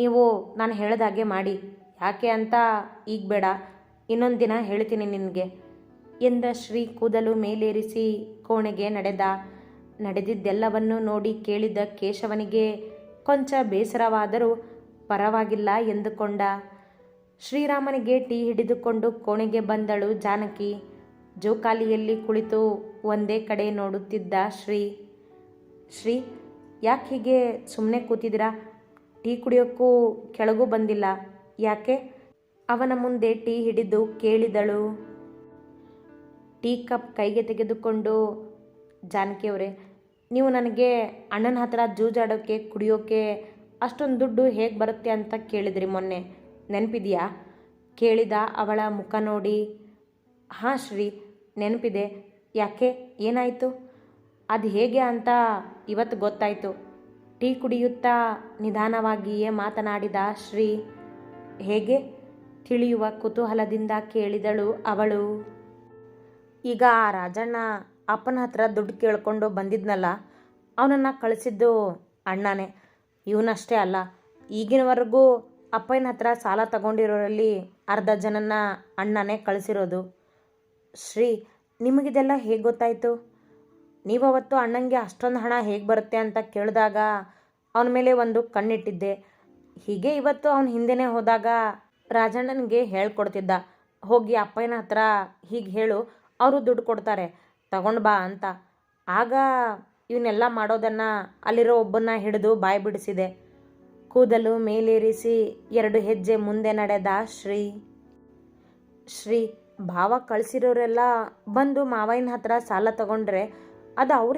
ನೀವು ನಾನು ಹೇಳ್ದಾಗೆ ಮಾಡಿ. ಯಾಕೆ ಅಂತ ಈಗ ಬೇಡ. ಇನ್ನೊಂದು ದಿನ ಹೇಳ್ತೀನಿ ನಿನಗೆ. ಎಂದ ಶ್ರೀ ಕೂದಲು ಮೇಲೇರಿಸಿ ಕೋಣೆಗೆ ನಡೆದ. ನಡೆದಿದ್ದೆಲ್ಲವನ್ನೂ ನೋಡಿ ಕೇಳಿದ ಕೇಶವನಿಗೆ ಕೊಂಚ ಬೇಸರವಾದರೂ ಪರವಾಗಿಲ್ಲ ಎಂದುಕೊಂಡ. ಶ್ರೀರಾಮನಿಗೆ ಟೀ ಹಿಡಿದುಕೊಂಡು ಕೋಣೆಗೆ ಬಂದಳು ಜಾನಕಿ. ಜೋಕಾಲಿಯಲ್ಲಿ ಕುಳಿತು ಒಂದೇ ಕಡೆ ನೋಡುತ್ತಿದ್ದ ಶ್ರೀ. ಶ್ರೀ, ಯಾಕೆ ಹೀಗೆ ಸುಮ್ಮನೆ ಕೂತಿದ್ದೀರಾ? ಟೀ ಕುಡಿಯೋಕ್ಕೂ ಕೆಳಗೂ ಬಂದಿಲ್ಲ. ಯಾಕೆ? ಅವನ ಮುಂದೆ ಟೀ ಹಿಡಿದು ಕೇಳಿದಳು. ಟೀ ಕಪ್ ಕೈಗೆ ತೆಗೆದುಕೊಂಡು ಜಾನಕಿಯವರೇ ನೀವು ನನಗೆ ಅಣ್ಣನ ಹತ್ರ ಜೂಜಾಡೋಕ್ಕೆ ಕುಡಿಯೋಕ್ಕೆ ಅಷ್ಟೊಂದು ದುಡ್ಡು ಹೇಗೆ ಬರುತ್ತೆ ಅಂತ ಕೇಳಿದ್ರಿ ಮೊನ್ನೆ. ನೆನಪಿದೆಯಾ? ಕೇಳಿದ ಅವಳ ಮುಖ ನೋಡಿ. ಹಾಂ ಶ್ರೀ, ನೆನಪಿದೆ. ಯಾಕೆ? ಏನಾಯಿತು? ಅದು ಹೇಗೆ ಅಂತ ಇವತ್ತು ಗೊತ್ತಾಯಿತು. ಟೀ ಕುಡಿಯುತ್ತಾ ನಿಧಾನವಾಗಿಯೇ ಮಾತನಾಡಿದ ಶ್ರೀ, ಹೇಗೆ? ತಿಳಿಯುವ ಕುತೂಹಲದಿಂದ ಕೇಳಿದಳು ಅವಳು. ಈಗ ಆ ರಾಜಣ್ಣ ಅಪ್ಪನ ಹತ್ರ ದುಡ್ಡು ಕೇಳಿಕೊಂಡು ಬಂದಿದ್ನಲ್ಲ, ಅವನನ್ನು ಕಳಿಸಿದ್ದು ಅಣ್ಣನೇ. ಇವನಷ್ಟೇ ಅಲ್ಲ, ಈಗಿನವರೆಗೂ ಅಪ್ಪನ ಹತ್ರ ಸಾಲ ತಗೊಂಡಿರೋರಲ್ಲಿ ಅರ್ಧ ಜನನ ಅಣ್ಣನೇ ಕಳಿಸಿರೋದು. ಶ್ರೀ, ನಿಮಗಿದೆಲ್ಲ ಹೇಗೆ ಗೊತ್ತಾಯಿತು? ನೀವವತ್ತು ಅಣ್ಣಂಗೆ ಅಷ್ಟೊಂದು ಹಣ ಹೇಗೆ ಬರುತ್ತೆ ಅಂತ ಕೇಳಿದಾಗ ಅವನ ಮೇಲೆ ಒಂದು ಕಣ್ಣಿಟ್ಟಿದ್ದೆ. ಹೀಗೆ ಇವತ್ತು ಅವನ ಹಿಂದೆನೇ ಹೋದಾಗ ರಾಜಣ್ಣನಿಗೆ ಹೇಳ್ಕೊಡ್ತಿದ್ದ. ಹೋಗಿ ಅಪ್ಪಯ್ಯನ ಹತ್ರ ಹೀಗೆ ಹೇಳು, ಅವರು ದುಡ್ಡು ಕೊಡ್ತಾರೆ, ತಗೊಂಡು ಬಾ ಅಂತ. ಆಗ ಇವನ್ನೆಲ್ಲ ಮಾಡೋದನ್ನು ಅಲ್ಲಿರೋ ಒಬ್ಬನ್ನ ಹಿಡಿದು ಬಾಯಿ ಬಿಡಿಸಿದೆ. ಕೂದಲು ಮೇಲೇರಿಸಿ ಎರಡು ಹೆಜ್ಜೆ ಮುಂದೆ ನಡೆದ ಶ್ರೀ. ಶ್ರೀ, ಭಾವ ಕಳಿಸಿರೋರೆಲ್ಲ ಬಂದು ಮಾವಯ್ಯನ ಹತ್ರ ಸಾಲ ತಗೊಂಡ್ರೆ ಅದು ಅವ್ರ